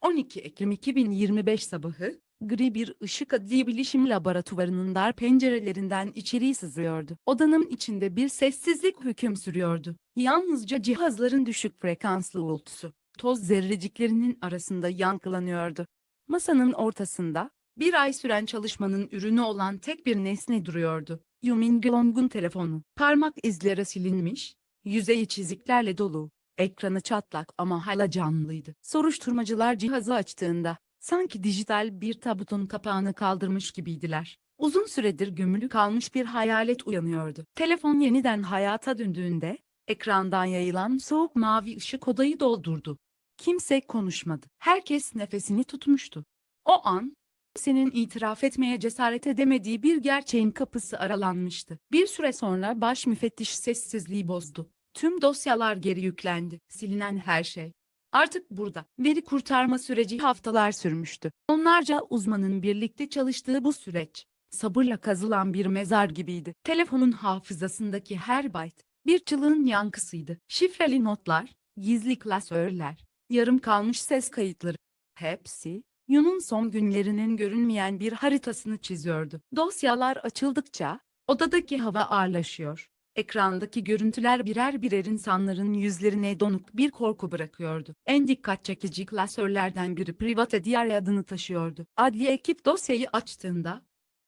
12 Ekim 2025 sabahı, gri bir ışık adli bilişim laboratuvarının dar pencerelerinden içeri sızıyordu. Odanın içinde bir sessizlik hüküm sürüyordu. Yalnızca cihazların düşük frekanslı uğultusu, toz zerreciklerinin arasında yankılanıyordu. Masanın ortasında, bir ay süren çalışmanın ürünü olan tek bir nesne duruyordu. Yumin Glong'un telefonu. Parmak izleri silinmiş, yüzeyi çiziklerle dolu. Ekranı çatlak ama hala canlıydı. Soruşturmacılar cihazı açtığında, sanki dijital bir tabutun kapağını kaldırmış gibiydiler. Uzun süredir gömülü kalmış bir hayalet uyanıyordu. Telefon yeniden hayata döndüğünde, ekrandan yayılan soğuk mavi ışık odayı doldurdu. Kimse konuşmadı. Herkes nefesini tutmuştu. O an, senin itiraf etmeye cesaret edemediği bir gerçeğin kapısı aralanmıştı. Bir süre sonra baş müfettiş sessizliği bozdu. Tüm dosyalar geri yüklendi. Silinen her şey. Artık burada. Veri kurtarma süreci haftalar sürmüştü. Onlarca uzmanın birlikte çalıştığı bu süreç, sabırla kazılan bir mezar gibiydi. Telefonun hafızasındaki her byte, bir çığlığın yankısıydı. Şifreli notlar, gizli klasörler, yarım kalmış ses kayıtları. Hepsi, Yun'un son günlerinin görünmeyen bir haritasını çiziyordu. Dosyalar açıldıkça, odadaki hava ağırlaşıyor. Ekrandaki görüntüler birer birer insanların yüzlerine donuk bir korku bırakıyordu. En dikkat çekici klasörlerden biri Private Diary adını taşıyordu. Adli ekip dosyayı açtığında,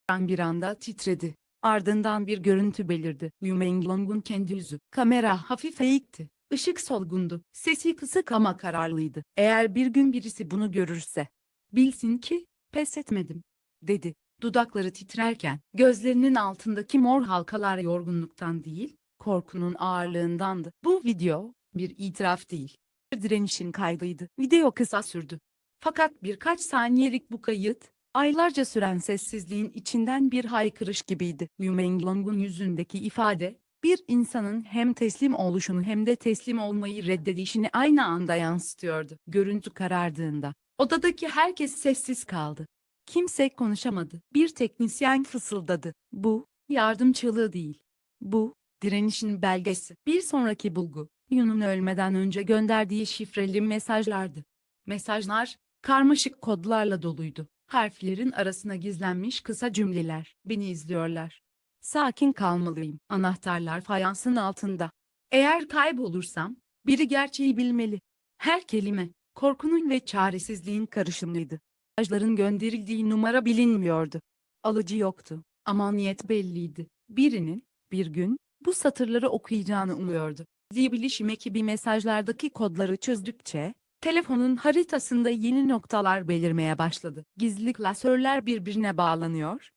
ekran bir anda titredi. Ardından bir görüntü belirdi. Liu Menglong'un kendi yüzü. Kamera hafif eğikti. Işık solgundu. Sesi kısık ama kararlıydı. Eğer bir gün birisi bunu görürse, bilsin ki, pes etmedim, dedi. Dudakları titrerken, gözlerinin altındaki mor halkalar yorgunluktan değil, korkunun ağırlığındandı. Bu video, bir itiraf değil, bir direnişin kaydıydı. Video kısa sürdü. Fakat birkaç saniyelik bu kayıt, aylarca süren sessizliğin içinden bir haykırış gibiydi. Liu Menglong'un yüzündeki ifade, bir insanın hem teslim oluşunu hem de teslim olmayı reddedişini aynı anda yansıtıyordu. Görüntü karardığında, odadaki herkes sessiz kaldı. Kimse konuşamadı. Bir teknisyen fısıldadı. Bu, yardım çığlığı değil. Bu, direnişin belgesi. Bir sonraki bulgu, Yun'un ölmeden önce gönderdiği şifreli mesajlardı. Mesajlar, karmaşık kodlarla doluydu. Harflerin arasına gizlenmiş kısa cümleler. Beni izliyorlar. Sakin kalmalıyım. Anahtarlar fayansın altında. Eğer kaybolursam, biri gerçeği bilmeli. Her kelime, korkunun ve çaresizliğin karışımıydı. Mesajların gönderildiği numara bilinmiyordu. Alıcı yoktu ama niyet belliydi. Birinin, bir gün, bu satırları okuyacağını umuyordu. Dil bilişim ekibi mesajlardaki kodları çözdükçe, telefonun haritasında yeni noktalar belirmeye başladı. Gizli klasörler birbirine bağlanıyor,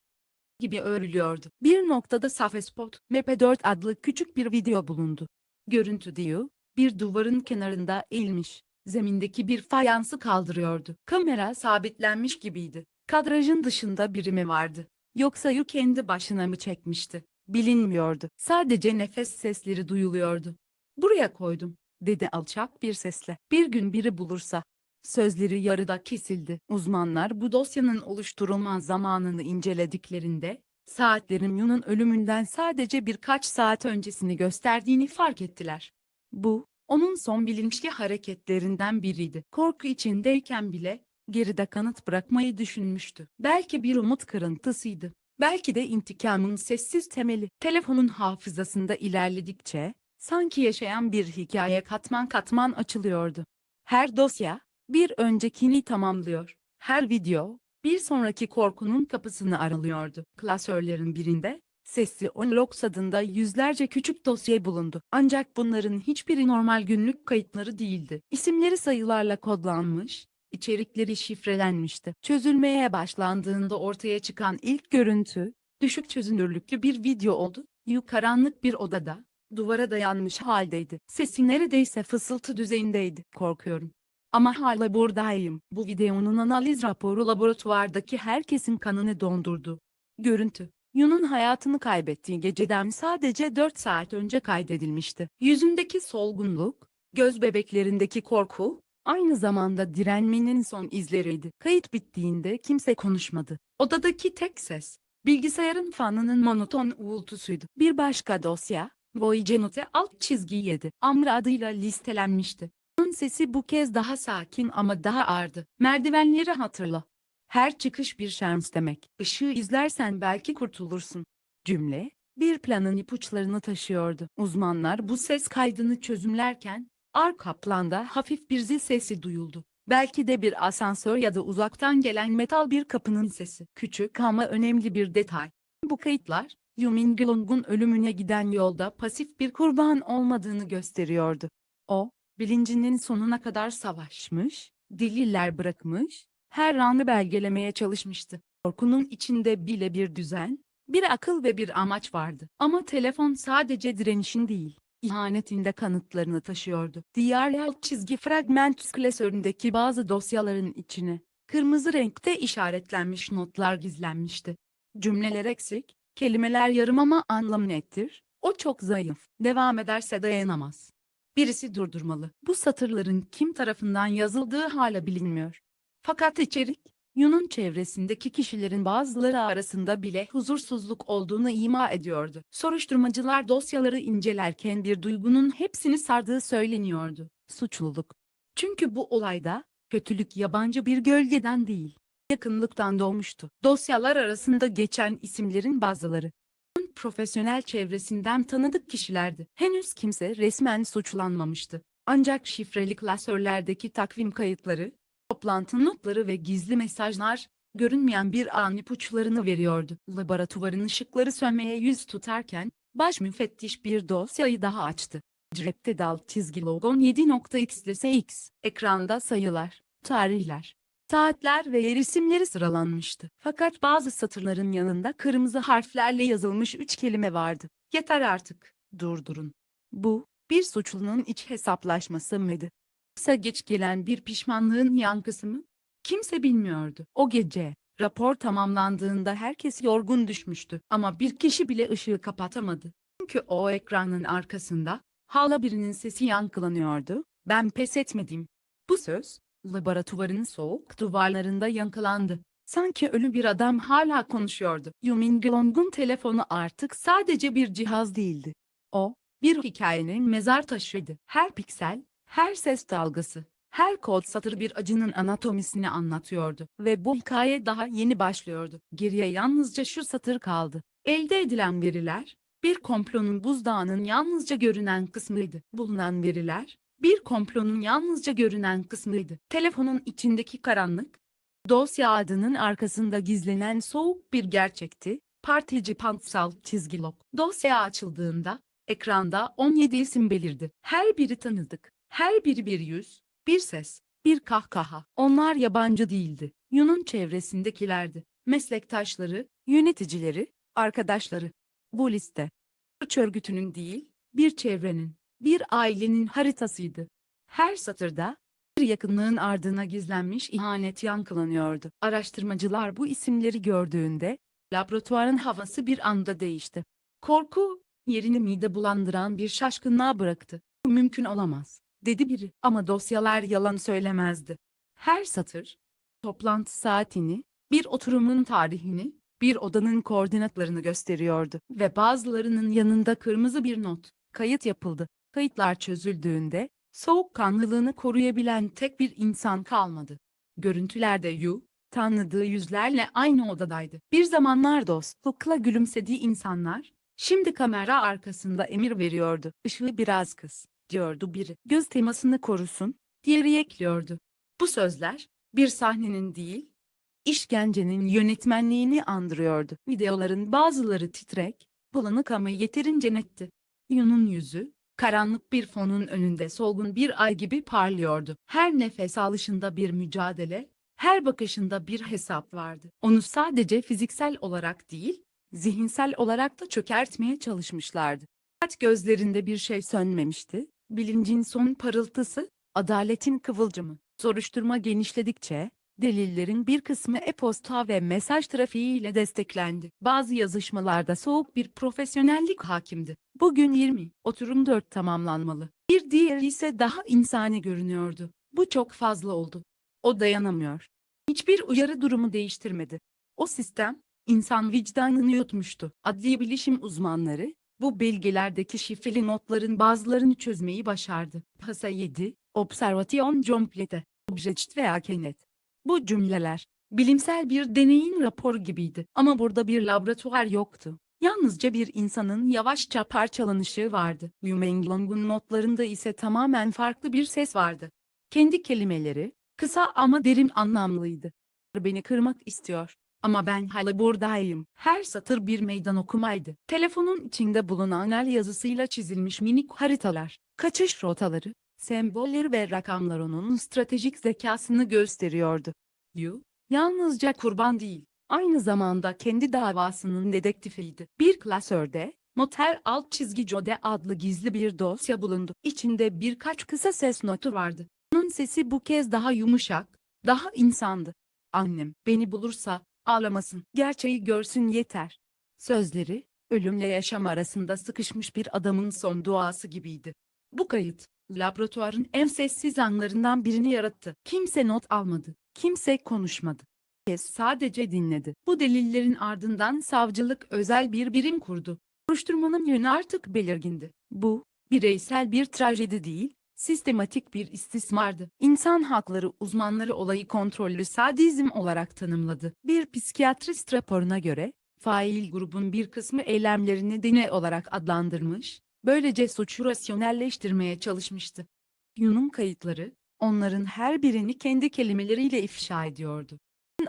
gibi örülüyordu. Bir noktada Safespot, MP4 adlı küçük bir video bulundu. Görüntü diyor, bir duvarın kenarında eğilmiş, zemindeki bir fayansı kaldırıyordu. Kamera sabitlenmiş gibiydi. Kadrajın dışında biri mi vardı? Yoksa Yu kendi başına mı çekmişti? Bilinmiyordu. Sadece nefes sesleri duyuluyordu. Buraya koydum, dedi alçak bir sesle. Bir gün biri bulursa. Sözleri yarıda kesildi. Uzmanlar bu dosyanın oluşturulma zamanını incelediklerinde, saatlerin Yu'nun ölümünden sadece birkaç saat öncesini gösterdiğini fark ettiler. Bu, onun son bilinçli hareketlerinden biriydi. Korku içindeyken bile, geride kanıt bırakmayı düşünmüştü. Belki bir umut kırıntısıydı. Belki de intikamın sessiz temeli. Telefonun hafızasında ilerledikçe, sanki yaşayan bir hikaye katman katman açılıyordu. Her dosya, bir öncekini tamamlıyor. Her video, bir sonraki korkunun kapısını aralıyordu. Klasörlerin birinde, Sesli Unlocks adında yüzlerce küçük dosya bulundu. Ancak bunların hiçbiri normal günlük kayıtları değildi. İsimleri sayılarla kodlanmış, içerikleri şifrelenmişti. Çözülmeye başlandığında ortaya çıkan ilk görüntü, düşük çözünürlüklü bir video oldu. Yu karanlık bir odada, duvara dayanmış haldeydi. Sesi neredeyse fısıltı düzeyindeydi. Korkuyorum. Ama hala buradayım. Bu videonun analiz raporu laboratuvardaki herkesin kanını dondurdu. Görüntü. Yun'un hayatını kaybettiği geceden sadece 4 saat önce kaydedilmişti. Yüzündeki solgunluk, göz bebeklerindeki korku, aynı zamanda direnmenin son izleriydi. Kayıt bittiğinde kimse konuşmadı. Odadaki tek ses, bilgisayarın fanının monoton uğultusuydu. Bir başka dosya, Voice Note alt çizgi 7, Amr adıyla listelenmişti. Onun sesi bu kez daha sakin ama daha ağırdı. Merdivenleri hatırla. Her çıkış bir şans demek. Işığı izlersen belki kurtulursun. Cümle, bir planın ipuçlarını taşıyordu. Uzmanlar bu ses kaydını çözümlerken, arka planda hafif bir zil sesi duyuldu. Belki de bir asansör ya da uzaktan gelen metal bir kapının sesi. Küçük ama önemli bir detay. Bu kayıtlar, Yumin Gilong'un ölümüne giden yolda pasif bir kurban olmadığını gösteriyordu. O, bilincinin sonuna kadar savaşmış, deliller bırakmış, her anı belgelemeye çalışmıştı. Korkunun içinde bile bir düzen, bir akıl ve bir amaç vardı. Ama telefon sadece direnişin değil, ihanetin de kanıtlarını taşıyordu. Diğer alt çizgi fragment klasöründeki bazı dosyaların içine, kırmızı renkte işaretlenmiş notlar gizlenmişti. Cümleler eksik, kelimeler yarım ama anlamı nettir. O çok zayıf, devam ederse dayanamaz. Birisi durdurmalı. Bu satırların kim tarafından yazıldığı hala bilinmiyor. Fakat içerik, Yun'un çevresindeki kişilerin bazıları arasında bile huzursuzluk olduğunu ima ediyordu. Soruşturmacılar dosyaları incelerken bir duygunun hepsini sardığı söyleniyordu. Suçluluk. Çünkü bu olayda, kötülük yabancı bir gölgeden değil, yakınlıktan doğmuştu. Dosyalar arasında geçen isimlerin bazıları, profesyonel çevresinden tanıdık kişilerdi. Henüz kimse resmen suçlanmamıştı. Ancak şifreli klasörlerdeki takvim kayıtları, toplantı notları ve gizli mesajlar, görünmeyen bir an ipuçlarını veriyordu. Laboratuvarın ışıkları sönmeye yüz tutarken, baş müfettiş bir dosyayı daha açtı. Cepte dal çizgi logon 7.x Ekranda sayılar, tarihler, saatler ve yer isimleri sıralanmıştı. Fakat bazı satırların yanında kırmızı harflerle yazılmış üç kelime vardı. Yeter artık, durdurun. Bu, bir suçlunun iç hesaplaşması mıydı? Yoksa geç gelen bir pişmanlığın yankısı mı? Kimse bilmiyordu. O gece, rapor tamamlandığında herkes yorgun düşmüştü. Ama bir kişi bile ışığı kapatamadı. Çünkü o ekranın arkasında, hala birinin sesi yankılanıyordu. Ben pes etmedim. Bu söz, laboratuvarın soğuk duvarlarında yankılandı. Sanki ölü bir adam hala konuşuyordu. Yumin Gilong'un telefonu artık sadece bir cihaz değildi. O, bir hikayenin mezar taşıydı. Her piksel, her ses dalgası, her kod satır bir acının anatomisini anlatıyordu ve bu hikaye daha yeni başlıyordu. Geriye yalnızca şu satır kaldı. Elde edilen veriler, bir komplonun buzdağının yalnızca görünen kısmıydı. Bulunan veriler, bir komplonun yalnızca görünen kısmıydı. Telefonun içindeki karanlık, dosya adının arkasında gizlenen soğuk bir gerçekti. Partici pantsal çizgi log. Dosya açıldığında, ekranda 17 isim belirdi. Her biri tanıdık. Her biri bir yüz, bir ses, bir kahkaha. Onlar yabancı değildi. Yun'un çevresindekilerdi. Meslektaşları, yöneticileri, arkadaşları. Bu liste, suç örgütünün değil, bir çevrenin, bir ailenin haritasıydı. Her satırda, bir yakınlığın ardına gizlenmiş ihanet yankılanıyordu. Araştırmacılar bu isimleri gördüğünde, laboratuvarın havası bir anda değişti. Korku, yerini mide bulandıran bir şaşkınlığa bıraktı. Bu mümkün olamaz, dedi biri. Ama dosyalar yalan söylemezdi. Her satır, toplantı saatini, bir oturumun tarihini, bir odanın koordinatlarını gösteriyordu. Ve bazılarının yanında kırmızı bir not, kayıt yapıldı. Kayıtlar çözüldüğünde, soğukkanlılığını koruyabilen tek bir insan kalmadı. Görüntülerde Yu, tanıdığı yüzlerle aynı odadaydı. Bir zamanlar dostlukla gülümsediği insanlar, şimdi kamera arkasında emir veriyordu. Işığı biraz kıs, diyordu biri. Göz temasını korusun, diğeri ekliyordu. Bu sözler, bir sahnenin değil, işkencenin yönetmenliğini andırıyordu. Videoların bazıları titrek, bulanık ama yeterince netti. Yun'un yüzü, karanlık bir fonun önünde solgun bir ay gibi parlıyordu. Her nefes alışında bir mücadele, her bakışında bir hesap vardı. Onu sadece fiziksel olarak değil, zihinsel olarak da çökertmeye çalışmışlardı. Fakat gözlerinde bir şey sönmemişti. Bilincin son parıltısı, adaletin kıvılcımı. Soruşturma genişledikçe, delillerin bir kısmı e-posta ve mesaj trafiğiyle desteklendi. Bazı yazışmalarda soğuk bir profesyonellik hakimdi. Bugün 20, oturum 4 tamamlanmalı. Bir diğeri ise daha insani görünüyordu. Bu çok fazla oldu. O dayanamıyor. Hiçbir uyarı durumu değiştirmedi. O sistem, insan vicdanını yutmuştu. Adli bilişim uzmanları, Bu bilgilerdeki şifreli notların bazılarını çözmeyi başardı. Pasa 7, Observation complete, Object veya Kenet. Bu cümleler, bilimsel bir deneyin raporu gibiydi ama burada bir laboratuvar yoktu. Yalnızca bir insanın yavaşça parçalanışı vardı. Yumenglong'un notlarında ise tamamen farklı bir ses vardı. Kendi kelimeleri, kısa ama derin anlamlıydı. Beni kırmak istiyor. Ama ben hala buradayım. Her satır bir meydan okumaydı. Telefonun içinde bulunan el yazısıyla çizilmiş minik haritalar, kaçış rotaları, sembolleri ve rakamlar onun stratejik zekasını gösteriyordu. Yu, yalnızca kurban değil, aynı zamanda kendi davasının dedektifiydi. Bir klasörde, Motel alt çizgi Jode adlı gizli bir dosya bulundu. İçinde birkaç kısa ses notu vardı. Onun sesi bu kez daha yumuşak, daha insandı. Annem beni bulursa ağlamasın, gerçeği görsün yeter. Sözleri, ölümle yaşam arasında sıkışmış bir adamın son duası gibiydi. Bu kayıt, laboratuvarın en sessiz anlarından birini yarattı. Kimse not almadı, kimse konuşmadı. Herkes sadece dinledi. Bu delillerin ardından savcılık özel bir birim kurdu. Soruşturmanın yönü artık belirgindi. Bu, bireysel bir trajedi değil, sistematik bir istismardı. İnsan hakları uzmanları olayı kontrollü sadizm olarak tanımladı. Bir psikiyatrist raporuna göre, fail grubun bir kısmı eylemlerini deney olarak adlandırmış, böylece suçu rasyonelleştirmeye çalışmıştı. Yun'un kayıtları, onların her birini kendi kelimeleriyle ifşa ediyordu.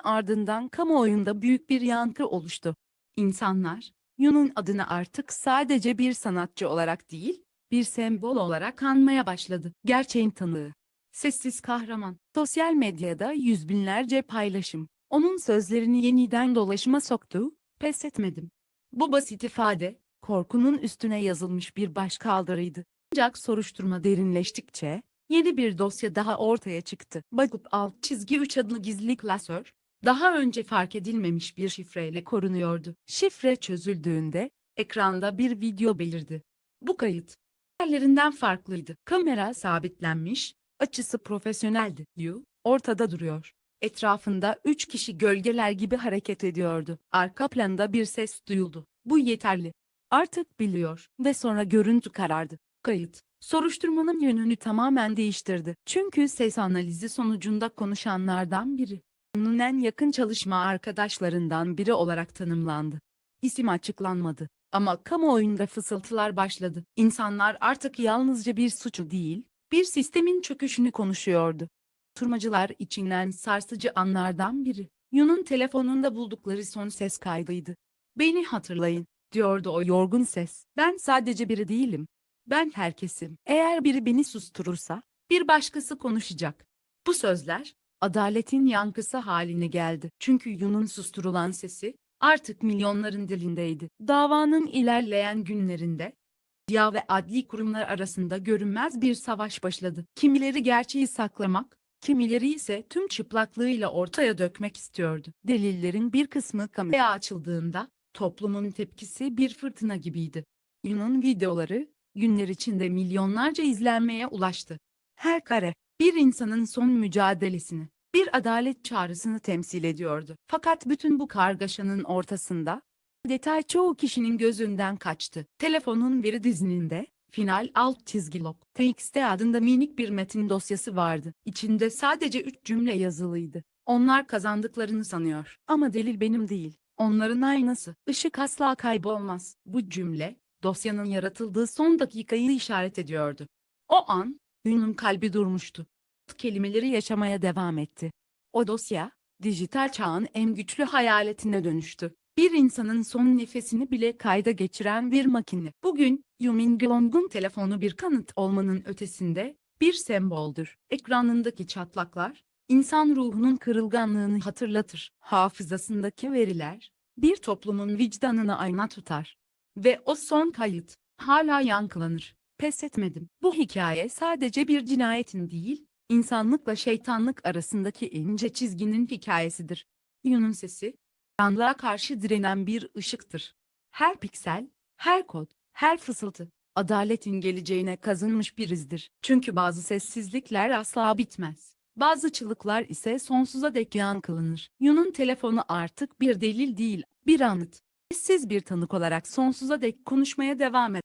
Ardından kamuoyunda büyük bir yankı oluştu. İnsanlar, Yun'un adını artık sadece bir sanatçı olarak değil, bir sembol olarak anmaya başladı. Gerçeğin tanığı. Sessiz kahraman. Sosyal medyada yüz binlerce paylaşım. Onun sözlerini yeniden dolaşıma soktu, pes etmedim. Bu basit ifade, korkunun üstüne yazılmış bir başkaldırıydı. Ancak soruşturma derinleştikçe, yeni bir dosya daha ortaya çıktı. Bakıp alt çizgi 3 adlı gizli klasör, daha önce fark edilmemiş bir şifreyle korunuyordu. Şifre çözüldüğünde, ekranda bir video belirdi. Bu kayıt, diğerlerinden farklıydı. Kamera sabitlenmiş, açısı profesyoneldi. Yu, ortada duruyor. Etrafında üç kişi gölgeler gibi hareket ediyordu. Arka planda bir ses duyuldu. Bu yeterli. Artık biliyor ve sonra görüntü karardı. Kayıt, soruşturmanın yönünü tamamen değiştirdi. Çünkü ses analizi sonucunda konuşanlardan biri. Onun en yakın çalışma arkadaşlarından biri olarak tanımlandı. İsim açıklanmadı. Ama kamuoyunda fısıltılar başladı. İnsanlar artık yalnızca bir suçu değil, bir sistemin çöküşünü konuşuyordu. Turmacılar içinden sarsıcı anlardan biri. Yun'un telefonunda buldukları son ses kaydıydı. Beni hatırlayın, diyordu o yorgun ses. Ben sadece biri değilim. Ben herkesim. Eğer biri beni susturursa, bir başkası konuşacak. Bu sözler, adaletin yankısı haline geldi. Çünkü Yun'un susturulan sesi, artık milyonların dilindeydi. Davanın ilerleyen günlerinde, ya ve adli kurumlar arasında görünmez bir savaş başladı. Kimileri gerçeği saklamak, kimileri ise tüm çıplaklığıyla ortaya dökmek istiyordu. Delillerin bir kısmı kameraya açıldığında, toplumun tepkisi bir fırtına gibiydi. Yun'un videoları, günler içinde milyonlarca izlenmeye ulaştı. Her kare, bir insanın son mücadelesini, bir adalet çağrısını temsil ediyordu. Fakat bütün bu kargaşanın ortasında, detay çoğu kişinin gözünden kaçtı. Telefonun veri dizininde, final alt çizgi log, txt adında minik bir metin dosyası vardı. İçinde sadece üç cümle yazılıydı. Onlar kazandıklarını sanıyor. Ama delil benim değil. Onların aynası. Işık asla kaybolmaz. Bu cümle, dosyanın yaratıldığı son dakikayı işaret ediyordu. O an, Yun'un kalbi durmuştu. Kelimeleri yaşamaya devam etti. O dosya, dijital çağın en güçlü hayaletine dönüştü. Bir insanın son nefesini bile kayda geçiren bir makine. Bugün, Yumin Glong'un telefonu bir kanıt olmanın ötesinde, bir semboldür. Ekranındaki çatlaklar, insan ruhunun kırılganlığını hatırlatır. Hafızasındaki veriler, bir toplumun vicdanını ayna tutar. Ve o son kayıt, hala yankılanır. Pes etmedim. Bu hikaye sadece bir cinayetin değil, insanlıkla şeytanlık arasındaki ince çizginin hikayesidir. Yun'un sesi, karanlığa karşı direnen bir ışıktır. Her piksel, her kod, her fısıltı, adaletin geleceğine kazınmış bir izdir. Çünkü bazı sessizlikler asla bitmez. Bazı çığlıklar ise sonsuza dek yankılanır. Yun'un telefonu artık bir delil değil, bir anıt. Siz bir tanık olarak sonsuza dek konuşmaya devam et.